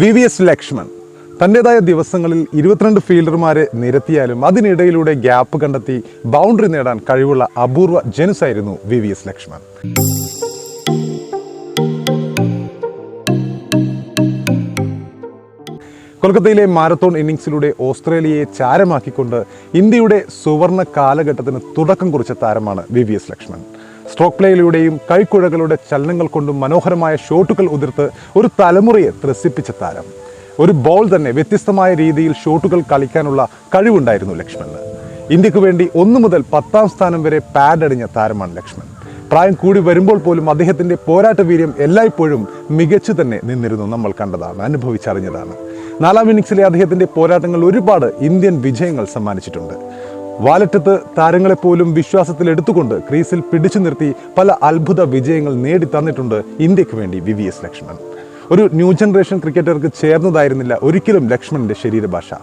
V V S Laxman. തന്റെതായ ദിവസങ്ങളിൽ ഇരുപത്തിരണ്ട് ഫീൽഡർമാരെ നിരത്തിയാലും അതിനിടയിലൂടെ gap കണ്ടെത്തി ബൗണ്ടറി നേടാൻ കഴിവുള്ള അപൂർവ ജനുസായിരുന്നു വി വി എസ് ലക്ഷ്മൺ. കൊൽക്കത്തയിലെ മാരത്തോൺ ഇന്നിംഗ്സിലൂടെ ഓസ്ട്രേലിയയെ ചാരമാക്കിക്കൊണ്ട് ഇന്ത്യയുടെ സുവർണ കാലഘട്ടത്തിന് തുടക്കം കുറിച്ച താരമാണ് V V S Laxman. Stroke പ്ലേയിലൂടെയും കൈക്കുഴകളുടെ ചലനങ്ങൾ കൊണ്ടും മനോഹരമായ ഷോട്ടുകൾ ഉതിർത്ത് ഒരു തലമുറയെ ത്രസിപ്പിച്ച താരം. ഒരു ബോൾ തന്നെ വ്യത്യസ്തമായ രീതിയിൽ ഷോട്ടുകൾ കളിക്കാനുള്ള കഴിവുണ്ടായിരുന്നു ലക്ഷ്മണ് ഇന്ത്യയ്ക്ക് വേണ്ടി ഒന്നു മുതൽ പത്താം സ്ഥാനം വരെ പാഡ് അടിഞ്ഞ താരമാണ് ലക്ഷ്മൺ. പ്രായം കൂടി വരുമ്പോൾ പോലും അദ്ദേഹത്തിന്റെ പോരാട്ട വീര്യം എല്ലായ്പ്പോഴും മികച്ചു തന്നെ നിന്നിരുന്നു നമ്മൾ കണ്ടതാണ് അനുഭവിച്ചറിഞ്ഞതാണ്. നാലാം ഇന്നിംഗ്സിലെ അദ്ദേഹത്തിന്റെ പോരാട്ടങ്ങൾ ഒരുപാട് ഇന്ത്യൻ വിജയങ്ങൾ സമ്മാനിച്ചിട്ടുണ്ട്. വാലറ്റത്ത് താരങ്ങളെപ്പോലും വിശ്വാസത്തിൽ എടുത്തുകൊണ്ട് ക്രീസിൽ പിടിച്ചു നിർത്തി പല അത്ഭുത വിജയങ്ങൾ നേടി തന്നിട്ടുണ്ട് ഇന്ത്യയ്ക്ക് വേണ്ടി വി വി എസ് ലക്ഷ്മൺ. ഒരു ന്യൂ ജനറേഷൻ ക്രിക്കറ്റർക്ക് ചേർന്നതായിരുന്നില്ല ഒരിക്കലും ലക്ഷ്മണിന്റെ ശരീരഭാഷ.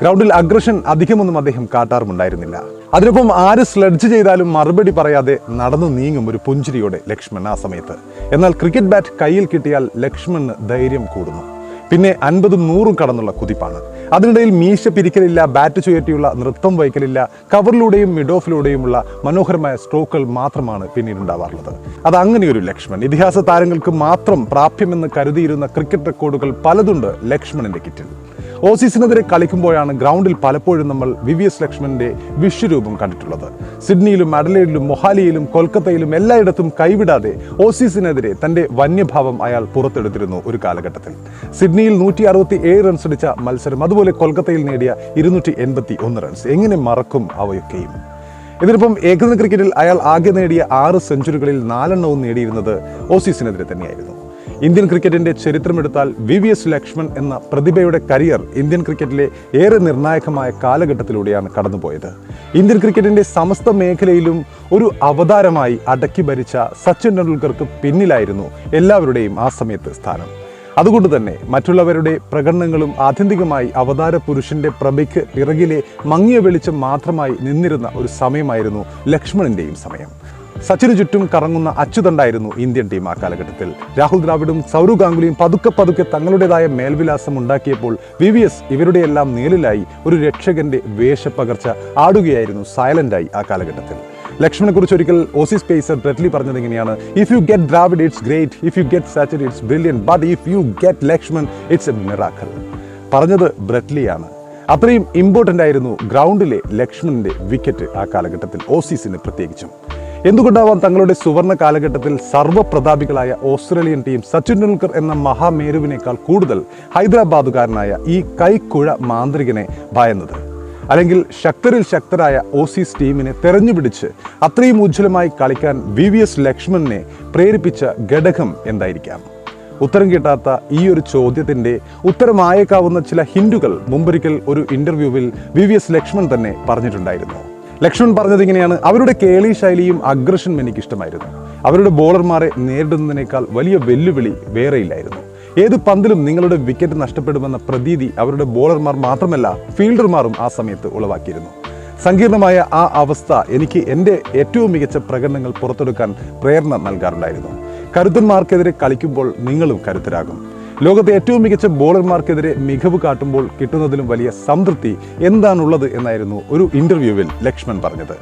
ഗ്രൗണ്ടിൽ അഗ്രഷൻ അധികമൊന്നും അദ്ദേഹം കാട്ടാറുമുണ്ടായിരുന്നില്ല. അതിനൊപ്പം ആര് സ്ലഡ്ജ് ചെയ്താലും മറുപടി പറയാതെ നടന്നു നീങ്ങും ഒരു പുഞ്ചിരിയോടെ ലക്ഷ്മൺ ആ സമയത്ത്. എന്നാൽ ക്രിക്കറ്റ് ബാറ്റ് കയ്യിൽ കിട്ടിയാൽ ലക്ഷ്മണ് ധൈര്യം കൂടുന്നു. പിന്നെ അൻപതും നൂറും കടന്നുള്ള കുതിപ്പാണ്. അതിനിടയിൽ മീശ പിരിക്കലില്ല ബാറ്റ് ചുയറ്റിയുള്ള നൃത്തം വയ്ക്കലില്ല കവറിലൂടെയും മിഡ് ഓഫിലൂടെയുമുള്ള മനോഹരമായ സ്ട്രോക്കുകൾ മാത്രമാണ് പിന്നീട് ഉണ്ടാവാറുള്ളത്. അത് അങ്ങനെയൊരു ലക്ഷ്മൺ. ഇതിഹാസ താരങ്ങൾക്ക് മാത്രം പ്രാപ്യമെന്ന് കരുതിയിരുന്ന ക്രിക്കറ്റ് റെക്കോർഡുകൾ പലതുണ്ട് ലക്ഷ്മണിന്റെ കിറ്റിൽ. ഓസീസിനെതിരെ കളിക്കുമ്പോഴാണ് ഗ്രൗണ്ടിൽ പലപ്പോഴും നമ്മൾ വി വി എസ് ലക്ഷ്മണന്റെ വിശ്വരൂപം കണ്ടിട്ടുള്ളത്. സിഡ്നിയിലും അഡലേഡിലും മൊഹാലിയിലും കൊൽക്കത്തയിലും എല്ലായിടത്തും കൈവിടാതെ ഓസീസിനെതിരെ തന്റെ വന്യഭാവം അയാൾ പുറത്തെടുത്തിരുന്നു ഒരു കാലഘട്ടത്തിൽ. സിഡ്നിയിൽ നൂറ്റി അറുപത്തി ഏഴ് റൺസ് അടിച്ച മത്സരം അതുപോലെ കൊൽക്കത്തയിൽ നേടിയ ഇരുന്നൂറ്റി എൺപത്തി ഒന്ന് റൺസ് എങ്ങനെ മറക്കും അവയൊക്കെയും? ഇതിനിപ്പം ഏകദിന ക്രിക്കറ്റിൽ അയാൾ ആകെ നേടിയ ആറ് സെഞ്ചുറികളിൽ നാലെണ്ണവും നേടിയിരുന്നത് ഓസീസിനെതിരെ തന്നെയായിരുന്നു. ഇന്ത്യൻ ക്രിക്കറ്റിന്റെ ചരിത്രമെടുത്താൽ വി വി എസ് ലക്ഷ്മൺ എന്ന പ്രതിഭയുടെ കരിയർ ഇന്ത്യൻ ക്രിക്കറ്റിലെ ഏറെ നിർണായകമായ കാലഘട്ടത്തിലൂടെയാണ് കടന്നുപോയത്. ഇന്ത്യൻ ക്രിക്കറ്റിന്റെ സമസ്ത മേഖലയിലും ഒരു അവതാരമായി അടക്കി ഭരിച്ച സച്ചിൻ ടെണ്ടുൽക്കർക്ക് പിന്നിലായിരുന്നു എല്ലാവരുടെയും ആ സമയത്ത് സ്ഥാനം. അതുകൊണ്ട് തന്നെ മറ്റുള്ളവരുടെ പ്രകടനങ്ങളും ആത്യന്തികമായി അവതാര പുരുഷന്റെ പ്രഭയ്ക്ക് പിറകിലെ മങ്ങിയ വെളിച്ചം മാത്രമായി നിന്നിരുന്ന ഒരു സമയമായിരുന്നു ലക്ഷ്മണിന്റെയും സമയം. സച്ചിന് ചുറ്റും കറങ്ങുന്ന അച്യുതണ്ടായിരുന്നു ഇന്ത്യൻ ടീം ആ കാലഘട്ടത്തിൽ. രാഹുൽ ദ്രാവിഡും സൗരവ് ഗാംഗുലിയും പതുക്കെ പതുക്കെ തങ്ങളുടേതായ മേൽവിലാസം ഉണ്ടാക്കിയപ്പോൾ വി വി എസ് ഇവരുടെയെല്ലാം നേലിലായി ഒരു രക്ഷകന്റെ വേഷപ്പകർച്ച ആടുകയായിരുന്നു സൈലന്റായി ആ കാലഘട്ടത്തിൽ. ലക്ഷ്മണെ കുറിച്ച് ഒരിക്കൽ ഓസീസ് സ്പേസർ ബ്രെഡ്ലി പറഞ്ഞത് ഇങ്ങനെയാണ് if you get Dravid it's great if you get Sachin it's brilliant but if you get Laxman it's a miracle പറഞ്ഞത് ബ്രെഡ്ലിയാണ്. അത്രയും ഇമ്പോർട്ടന്റ് ആയിരുന്നു ഗ്രൗണ്ടിലെ ലക്ഷ്മണിന്റെ വിക്കറ്റ് ആ കാലഘട്ടത്തിൽ ഓസീസിന് പ്രത്യേകിച്ചും. എന്തുകൊണ്ടാവാം തങ്ങളുടെ സുവർണ കാലഘട്ടത്തിൽ സർവപ്രതാപികളായ ഓസ്ട്രേലിയൻ ടീം സച്ചിൻ ടെണ്ടുൽക്കർ എന്ന മഹാമേരുവിനേക്കാൾ കൂടുതൽ ഹൈദരാബാദുകാരനായ ഈ കൈക്കുഴ മാന്ത്രികനെ ഭയന്നത്? അല്ലെങ്കിൽ ശക്തരിൽ ശക്തരായ ഓസീസ് ടീമിനെ തെരഞ്ഞുപിടിച്ച് അത്രയും ഉജ്ജ്വലമായി കളിക്കാൻ വി വി എസ് ലക്ഷ്മണനെ പ്രേരിപ്പിച്ച ഘടകം എന്തായിരിക്കാം? ഉത്തരം കിട്ടാത്ത ഈ ഒരു ചോദ്യത്തിന്റെ ഉത്തരമായേക്കാവുന്ന ചില ഹിൻഡുകൾ മുമ്പൊരിക്കൽ ഒരു ഇന്റർവ്യൂവിൽ വി വി എസ് ലക്ഷ്മൺ തന്നെ പറഞ്ഞിട്ടുണ്ടായിരുന്നു. ലക്ഷ്മൺ പറഞ്ഞത് ഇങ്ങനെയാണ്. അവരുടെ കേളി ശൈലിയും അഗ്രഷനും എനിക്ക് ഇഷ്ടമായിരുന്നു അവരുടെ ബോളർമാരെ നേരിടുന്നതിനേക്കാൾ വലിയ വെല്ലുവിളി വേറെയില്ലായിരുന്നു ഏത് പന്തിലും നിങ്ങളുടെ വിക്കറ്റ് നഷ്ടപ്പെടുമെന്ന പ്രതീതി അവരുടെ ബോളർമാർ മാത്രമല്ല ഫീൽഡർമാരും ആ സമയത്ത് ഉളവാക്കിയിരുന്നു. സങ്കീർണമായ ആ അവസ്ഥ എനിക്ക് എന്റെ ഏറ്റവും മികച്ച പ്രകടനങ്ങൾ പുറത്തെടുക്കാൻ പ്രേരണ നൽകാറുണ്ടായിരുന്നു. കരുത്തന്മാർക്കെതിരെ കളിക്കുമ്പോൾ നിങ്ങളും കരുത്തരാകും. ലോകത്തെ ഏറ്റവും മികച്ച ബോളർമാർക്കെതിരെ മികവ് കാട്ടുമ്പോൾ കിട്ടുന്നതിലും വലിയ സംതൃപ്തി എന്താണുള്ളത് എന്നായിരുന്നു ഒരു ഇന്റർവ്യൂവിൽ ലക്ഷ്മൺ പറഞ്ഞത്.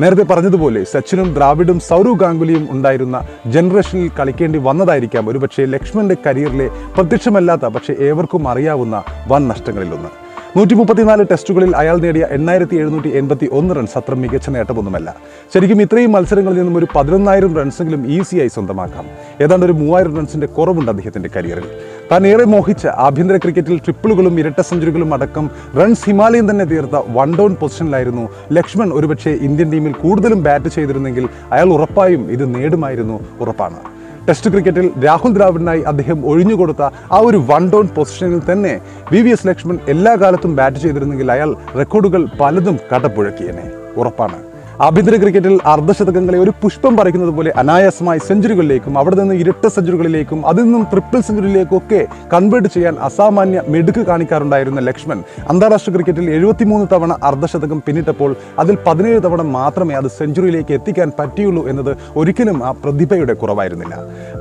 നേരത്തെ പറഞ്ഞതുപോലെ സച്ചിനും ദ്രാവിഡും സൗരവ് ഗാംഗുലിയും ഉണ്ടായിരുന്ന ജനറേഷനിൽ കളിക്കേണ്ടി വന്നതായിരിക്കാം ഒരുപക്ഷെ ലക്ഷ്മണന്റെ കരിയറിലെ പ്രത്യക്ഷമല്ലാത്ത പക്ഷേ ഏവർക്കും അറിയാവുന്ന വൻ നഷ്ടങ്ങളിലൊന്ന്. നൂറ്റി മുപ്പത്തിനാല് ടെസ്റ്റുകളിൽ അയാൾ നേടിയ എണ്ണായിരത്തി എഴുന്നൂറ്റി എൺപത്തി ഒന്ന് റൺസ് അത്ര മികച്ച നേട്ടമൊന്നുമല്ല. ശരിക്കും ഇത്രയും മത്സരങ്ങളിൽ നിന്നും ഒരു പതിനൊന്നായിരം റൺസെങ്കിലും ഈസിയായി സ്വന്തമാക്കാം. ഏതാണ്ട് ഒരു മൂവായിരം റൺസിന്റെ കുറവുണ്ട് അദ്ദേഹത്തിന്റെ കരിയറിൽ. താൻ ഏറെ മോഹിച്ച ആഭ്യന്തര ക്രിക്കറ്റിൽ ട്രിപ്പിളുകളും ഇരട്ട സെഞ്ചുറികളും അടക്കം റൺസ് ഹിമാലയം തന്നെ തീർത്ത വൺ ഡൗൺ പൊസിഷനിലായിരുന്നു ലക്ഷ്മൺ ഒരുപക്ഷെ ഇന്ത്യൻ ടീമിൽ കൂടുതലും ബാറ്റ് ചെയ്തിരുന്നെങ്കിൽ അയാൾ ഉറപ്പായും ഇത് നേടുമായിരുന്നു ഉറപ്പാണ്. ടെസ്റ്റ് ക്രിക്കറ്റിൽ രാഹുൽ ദ്രാവിഡിനായി അദ്ദേഹം ഒഴിഞ്ഞുകൊടുത്ത ആ ഒരു വൺ ഡൗൺ പൊസിഷനിൽ തന്നെ വി വി എസ് ലക്ഷ്മൺ എല്ലാ കാലത്തും ബാറ്റ് ചെയ്തിരുന്നെങ്കിൽ അയാൾ റെക്കോർഡുകൾ പലതും കടപ്പുഴക്കിയനെ. ഉറപ്പാണ്. ആഭ്യന്തര ക്രിക്കറ്റിൽ അർദ്ധശതകങ്ങളെ ഒരു പുഷ്പം പറിക്കുന്നത് പോലെ അനായാസമായി സെഞ്ചുറികളിലേക്കും അവിടെ നിന്ന് ഇരട്ട സെഞ്ചുറികളിലേക്കും അതിൽ നിന്നും ട്രിപ്പിൾ സെഞ്ചുറിയിലേക്കും ഒക്കെ കൺവേർട്ട് ചെയ്യാൻ അസാമാന്യ മിടുക്ക് കാണിക്കാറുണ്ടായിരുന്ന ലക്ഷ്മൺ. അന്താരാഷ്ട്ര ക്രിക്കറ്റിൽ എഴുപത്തിമൂന്ന് തവണ അർദ്ധശതകം പിന്നിട്ടപ്പോൾ അതിൽ പതിനേഴ് തവണ മാത്രമേ അത് സെഞ്ചുറിയിലേക്ക് എത്തിക്കാൻ പറ്റിയുള്ളൂ എന്നത് ഒരിക്കലും ആ പ്രതിഭയുടെ കുറവായിരുന്നില്ല.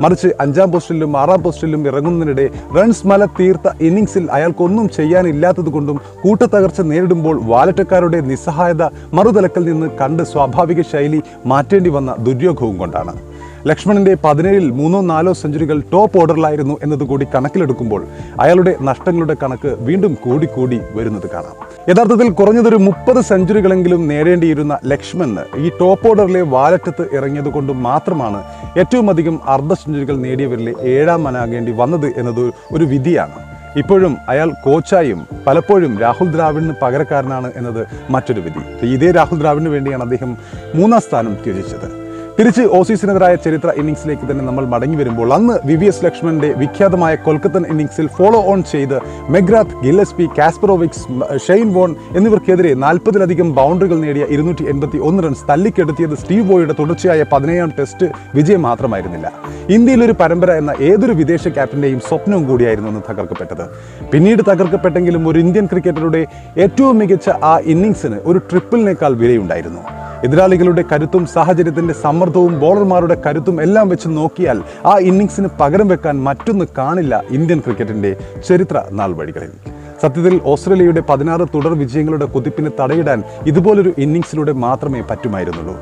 മറിച്ച് അഞ്ചാം പോസ്റ്റിലും ആറാം പോസ്റ്റിലും ഇറങ്ങുന്നതിനിടെ റൺസ് മല തീർത്ത ഇന്നിംഗ്സിൽ അയാൾക്കൊന്നും ചെയ്യാനില്ലാത്തത് കൊണ്ടും കൂട്ടത്തകർച്ച നേരിടുമ്പോൾ വാലറ്റക്കാരുടെ നിസ്സഹായത മറുതലക്കൽ നിന്ന് കണ്ട് സ്വാഭാവിക ശൈലി മാറ്റേണ്ടി വന്ന ദുര്യോഗവും കൊണ്ടാണ്. ലക്ഷ്മണന്റെ പതിനേഴിൽ മൂന്നോ നാലോ സെഞ്ചുറികൾ ടോപ്പ് ഓർഡറിലായിരുന്നു എന്നതുകൂടി കണക്കിലെടുക്കുമ്പോൾ അയാളുടെ നഷ്ടങ്ങളുടെ കണക്ക് വീണ്ടും കൂടിക്കൂടി വരുന്നത് കാണാം. യഥാർത്ഥത്തിൽ കുറഞ്ഞതൊരു മുപ്പത് സെഞ്ചുറികളെങ്കിലും നേടേണ്ടിയിരുന്ന ലക്ഷ്മണ് ഈ ടോപ്പ് ഓർഡറിലെ വാലറ്റത്ത് ഇറങ്ങിയത് കൊണ്ട് മാത്രമാണ് ഏറ്റവും അധികം അർദ്ധ സെഞ്ചുറികൾ നേടിയവരിലെ ഏഴാമനാകേണ്ടി വന്നത് എന്നത് ഒരു വിധിയാണ്. ഇപ്പോഴും അയാൾ കോച്ചായും പലപ്പോഴും രാഹുൽ ദ്രാവിഡിന് പകരക്കാരനാണ് എന്നത് മറ്റൊരു വിധി. ഇതേ രാഹുൽ ദ്രാവിഡിന് വേണ്ടിയാണ് അദ്ദേഹം മൂന്നാം സ്ഥാനം ത്യജിച്ചത്. തിരിച്ച് ഓസീസിനെതിരായ ചരിത്ര ഇന്നിംഗ്സിലേക്ക് തന്നെ നമ്മൾ മടങ്ങി വരുമ്പോൾ അന്ന് വി വി എസ് ലക്ഷ്മണന്റെ വിഖ്യാതമായ കൊൽക്കത്തൻ ഇന്നിംഗ്സിൽ ഫോളോ ഓൺ ചെയ്ത് McGrath Gillespie Kasprowicz Shane Warne എന്നിവർക്കെതിരെ നാൽപ്പതിലധികം ബൗണ്ടറികൾ നേടിയ ഇരുന്നൂറ്റി എൺപത്തി ഒന്ന് റൺസ് തല്ലിക്കെടുത്തിയത് സ്റ്റീവ് ബോയുടെ തുടർച്ചയായ പതിനേഴാം ടെസ്റ്റ് വിജയം മാത്രമായിരുന്നില്ല. ഇന്ത്യയിലൊരു പരമ്പര എന്ന ഏതൊരു വിദേശ ക്യാപ്റ്റന്റെയും സ്വപ്നവും കൂടിയായിരുന്നു അന്ന് തകർക്കപ്പെട്ടത്. പിന്നീട് തകർക്കപ്പെട്ടെങ്കിലും ഒരു ഇന്ത്യൻ ക്രിക്കറ്ററുടെ ഏറ്റവും മികച്ച ആ ഇന്നിംഗ്സിന് ഒരു ട്രിപ്പിളിനേക്കാൾ വിലയുണ്ടായിരുന്നു. എതിരാളികളുടെ കരുത്തും സാഹചര്യത്തിന്റെ സമ്മർദ്ദവും ബോളർമാരുടെ കരുത്തും എല്ലാം വെച്ച് നോക്കിയാൽ ആ ഇന്നിംഗ്സിന് പകരം വെക്കാൻ മറ്റൊന്ന് കാണില്ല ഇന്ത്യൻ ക്രിക്കറ്റിന്റെ ചരിത്ര നാൾവഴികളിൽ. സത്യത്തിൽ ഓസ്ട്രേലിയയുടെ പതിനാറ് തുടർ വിജയങ്ങളുടെ കുതിപ്പിന് തടയിടാൻ ഇതുപോലൊരു ഇന്നിങ്സിലൂടെ മാത്രമേ പറ്റുമായിരുന്നുള്ളൂ.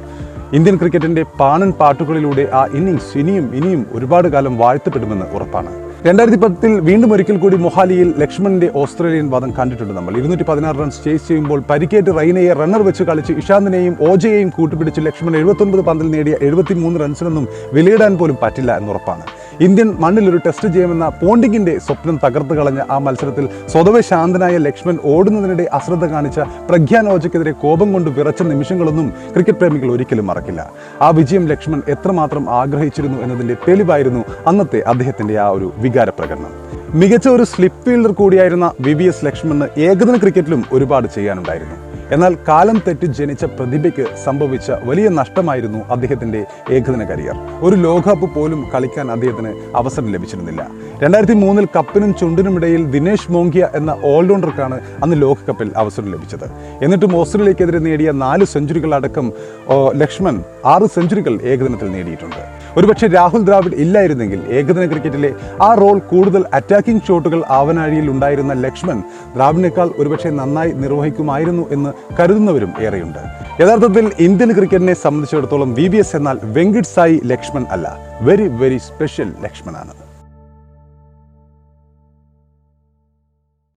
ഇന്ത്യൻ ക്രിക്കറ്റിന്റെ പാണൻ പാട്ടുകളിലൂടെ ആ ഇന്നിങ്സ് ഇനിയും ഇനിയും ഒരുപാട് കാലം വാഴ്ത്തപ്പെടുമെന്ന് ഉറപ്പാണ്. രണ്ടായിരത്തി പത്തിൽ വീണ്ടും ഒരിക്കൽ കൂടി മൊഹാലിയിൽ ലക്ഷ്മണിന്റെ ഓസ്ട്രേലിയൻ വാദം കണ്ടിട്ടുണ്ട് നമ്മൾ. ഇരുന്നൂറ്റി പതിനാറ് റൺസ് ചേസ് ചെയ്യുമ്പോൾ പരിക്കേറ്റ് റൈനയെ റണ്ണർ വെച്ച് കളിച്ച് ഇഷാന്തിനെയും ഓജയെയും കൂട്ടുപിടിച്ച് ലക്ഷ്മൺ എഴുപത്തൊൻപത് പന്തിൽ നേടിയ എഴുപത്തി മൂന്ന് റൺസിനൊന്നും വിലയിടാൻ പോലും പറ്റില്ല എന്നുറപ്പാണ് ഇന്ത്യൻ മണ്ണിൽ ഒരു ടെസ്റ്റ് ചെയ്യുമെന്ന പോണ്ടിങ്ങിന്റെ സ്വപ്നം തകർത്ത് കളഞ്ഞ ആ മത്സരത്തിൽ സ്വതവേ ശാന്തനായ ലക്ഷ്മൺ ഓടുന്നതിനിടെ അശ്രദ്ധ കാണിച്ച പ്രഖ്യാൻ ഓജയ്ക്കെതിരെ കോപം കൊണ്ട് വിറച്ച നിമിഷങ്ങളൊന്നും ക്രിക്കറ്റ് പ്രേമികൾ ഒരിക്കലും മറക്കില്ല. ആ വിജയം ലക്ഷ്മൺ എത്രമാത്രം ആഗ്രഹിച്ചിരുന്നു എന്നതിന്റെ തെളിവായിരുന്നു അന്നത്തെ അദ്ദേഹത്തിന്റെ ആ ഒരു വികാര പ്രകടനം മികച്ച ഒരു സ്ലിപ്പ് ഫീൽഡർ കൂടിയായിരുന്ന വി വി എസ് ലക്ഷ്മണ് ഏകദിന ക്രിക്കറ്റിലും ഒരുപാട് ചെയ്യാനുണ്ടായിരുന്നു. എന്നാൽ കാലം തെറ്റി ജനിച്ച പ്രതിഭയ്ക്ക് സംഭവിച്ച വലിയ നഷ്ടമായിരുന്നു അദ്ദേഹത്തിന്റെ ഏകദിന കരിയർ. ഒരു ലോകകപ്പ് പോലും കളിക്കാൻ അദ്ദേഹത്തിന് അവസരം ലഭിച്ചിരുന്നില്ല. രണ്ടായിരത്തി മൂന്നിൽ കപ്പിനും ചുണ്ടിനുമിടയിൽ ദിനേശ് മോങ്കിയ എന്ന ഓൾറൗണ്ടർക്കാണ് അന്ന് ലോകകപ്പിൽ അവസരം ലഭിച്ചത്. എന്നിട്ടും ഓസ്ട്രേലിയക്കെതിരെ നേടിയ നാല് സെഞ്ചുറികളടക്കം ലക്ഷ്മൺ ആറ് സെഞ്ചുറികൾ ഏകദിനത്തിൽ നേടിയിട്ടുണ്ട്. ഒരുപക്ഷെ രാഹുൽ ദ്രാവിഡ് ഇല്ലായിരുന്നെങ്കിൽ ഏകദിന ക്രിക്കറ്റിലെ ആ റോൾ കൂടുതൽ അറ്റാക്കിംഗ് ഷോട്ടുകൾ ആവനാഴിയിൽ ഉണ്ടായിരുന്ന ലക്ഷ്മൺ ദ്രാവിഡിനേക്കാൾ ഒരുപക്ഷെ നന്നായി നിർവഹിക്കുമായിരുന്നു എന്ന് കരുതുന്നവരും ഏറെയുണ്ട്. യഥാർത്ഥത്തിൽ ഇന്ത്യൻ ക്രിക്കറ്റിനെ സംബന്ധിച്ചിടത്തോളം വി എന്നാൽ വെങ്കിഡ് സായി ലക്ഷ്മൺ അല്ല. Very very special ലക്ഷ്മണാണ്.